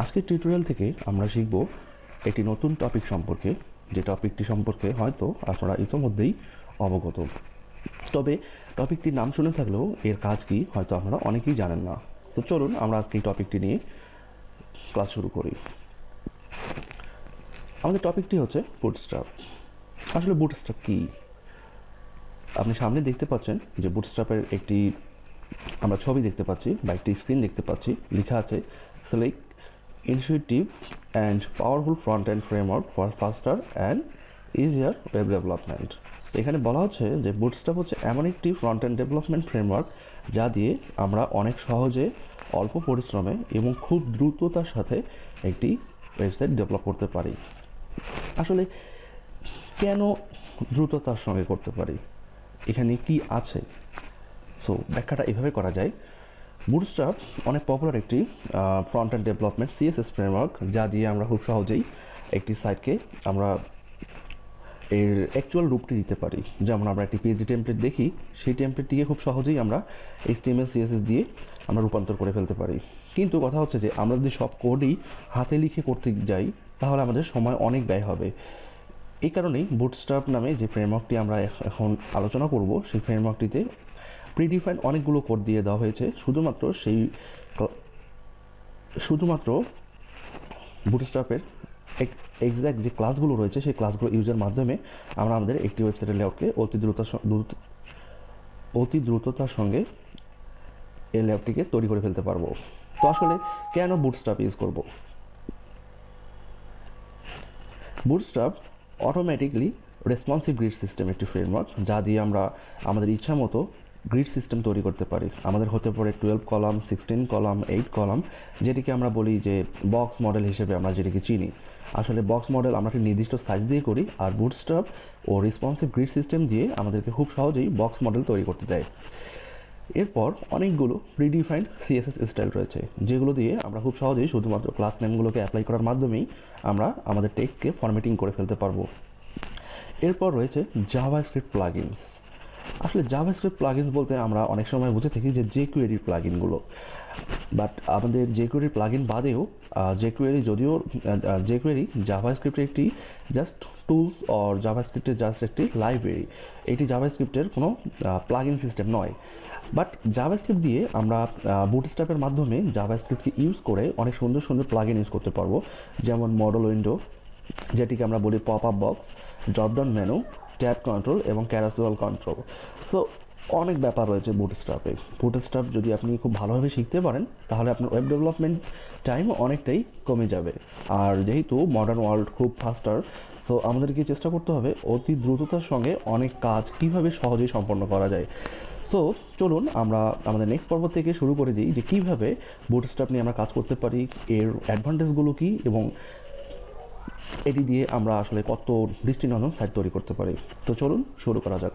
আজকের টিউটোরিয়াল থেকে আমরা শিখব একটি নতুন টপিক সম্পর্কে। যে টপিকটি সম্পর্কে হয়তো আপনারা ইতোমধ্যেই অবগত। তবে টপিকটির নাম শুনে থাকলেও এর কাজ কি হয়তো আপনারা অনেকেই জানেন না। তো চলুন আমরা আজকে এই টপিকটি নিয়ে ক্লাস শুরু করি। আমাদের টপিকটি হচ্ছে বুটস্ট্রাপ আসলে বুটস্ট্রাপ কী? আপনি সামনে দেখতে পাচ্ছেন যে বুটস্ট্রাপের একটি আমরা ছবি দেখতে পাচ্ছি বা একটি স্ক্রিন দেখতে পাচ্ছি। লেখা আছে select and powerful front end framework for faster and easier web development এখানে বলা হচ্ছে যে বুটস্ট্রাপ হচ্ছে এমন একটি ফ্রন্ট এন্ড ডেভেলপমেন্ট ফ্রেমওয়ার্ক যা দিয়ে আমরা অনেক সহজে অল্প পরিশ্রমে এবং খুব দ্রুততার সাথে একটি ওয়েবসাইট ডেভেলপ করতে পারি। আসলে কেন দ্রুততার সঙ্গে করতে পারি? এখানে কি আছে? সো ব্যাখ্যাটা এভাবে করা যায়। বুটস্ট্রাপ অনেক পপুলার একটি front end development CSS framework যা দিয়ে আমরা খুব সহজেই একটি সাইটকে আমরা এর অ্যাকচুয়াল রূপটি দিতে পারি। যেমন আমরা একটি পিএইচডি টেমপ্লেট দেখি, সেই টেমপ্লেটটিকে খুব সহজেই আমরা এইচটিএমএল সিএসএস দিয়ে আমরা রূপান্তর করে ফেলতে পারি। কিন্তু কথা হচ্ছে যে, আমরা যদি সব কোডই হাতে লিখে করতে যাই, তাহলে আমাদের সময় অনেক ব্যয় হবে। এই কারণেই বুটস্ট্রাপ নামে যে ফ্রেমওয়ার্কটি আমরা এখ- এখন আলোচনা করব, সেই ফ্রেমওয়ার্কটিতে প্রিডিফাইন অনেকগুলো কোড দিয়ে দেওয়া হয়েছে। শুধুমাত্র সেই শুধুমাত্র বুটস্ট্রাপের এক্স্যাক্ট যে ক্লাসগুলো রয়েছে, সেই ক্লাসগুলো ইউজের মাধ্যমে আমরা আমাদের একটি ওয়েবসাইটের লেআউটকে অতি দ্রুত দ্রুত অতি দ্রুততার সঙ্গে এই লেআউটটিকে তৈরি করে ফেলতে পারব। তো আসলে কেন বুটস্ট্রাপ ইউজ করব? Bootstrap automatically responsive grid system একটি ফ্রেমওয়ার্ক যা দিয়ে আমরা আমাদের ইচ্ছা মতো গ্রিড সিস্টেম তৈরি করতে পারি। আমাদের হতে পারে twelve column sixteen column eight column যেটিকে আমরা বলি যে বক্স মডেল হিসেবে আমরা যেটিকে চিনি। আসলে বক্স মডেল আমরা একটি নির্দিষ্ট সাইজ দিয়ে করি আর বুটস্ট্রাপ ও রেসপন্সিভ গ্রিড সিস্টেম দিয়ে আমাদেরকে খুব সহজেই বক্স মডেল তৈরি করতে দেয়। এরপর অনেকগুলো প্রিডিফাইন্ড সিএসএস স্টাইল রয়েছে, যেগুলো দিয়ে আমরা খুব সহজেই শুধুমাত্র ক্লাস নেমগুলোকে অ্যাপ্লাই করার মাধ্যমেই আমরা আমাদের টেক্সটকে ফরম্যাটিং করে ফেলতে পারব। এরপর রয়েছে জাভা স্ক্রিপ্ট প্লাগিনস আসলে জাভা স্ক্রিপ্ট প্লাগিনস বলতে আমরা অনেক সময় বুঝে থাকি যে যে কোয়েরির প্লাগিনগুলো বাট আমাদের যে কোয়েরির প্লাগিন বাদেও যে কোয়েরি যদিও যে কোয়েরি জাভা স্ক্রিপ্টের একটি জাস্ট টুলস অর জাভা স্ক্রিপ্টের জাস্ট একটি লাইব্রেরি এটি জাভা স্ক্রিপ্টের কোনো প্লাগিন সিস্টেম নয়। বাট জাভা স্ক্রিপ্ট দিয়ে আমরা বুটস্ট্র্যাপের মাধ্যমে জাভা স্ক্রিপ্টকে ইউজ করে অনেক সুন্দর সুন্দর প্লাগিন ইউজ করতে পারব। যেমন মডেল উইন্ডো যেটিকে আমরা বলি pop up box dropdown menu tab control এবং ক্যারাসুয়াল কন্ট্রোল। সো অনেক ব্যাপার রয়েছে বুটস্ট্রাপে বুটস্ট্রাপ যদি আপনি খুব ভালোভাবে শিখতে পারেন, তাহলে আপনার ওয়েব ডেভেলপমেন্ট টাইম অনেকটাই কমে যাবে। আর যেহেতু মডার্ন ওয়ার্ল্ড খুব ফাস্টার সো আমাদেরকে চেষ্টা করতে হবে অতি দ্রুততার সঙ্গে অনেক কাজ কীভাবে সহজেই সম্পন্ন করা যায়। সো চলুন আমরা আমাদের নেক্সট পর্ব থেকে শুরু করে দিই যে কীভাবে বুটস্ট্রাপ নিয়ে আমরা কাজ করতে পারি, এর অ্যাডভান্টেজগুলো কী এবং এটি দিয়ে আমরা আসলে কত দৃষ্টিনন্দন সাইট তৈরি করতে পারি। তো চলুন শুরু করা যাক।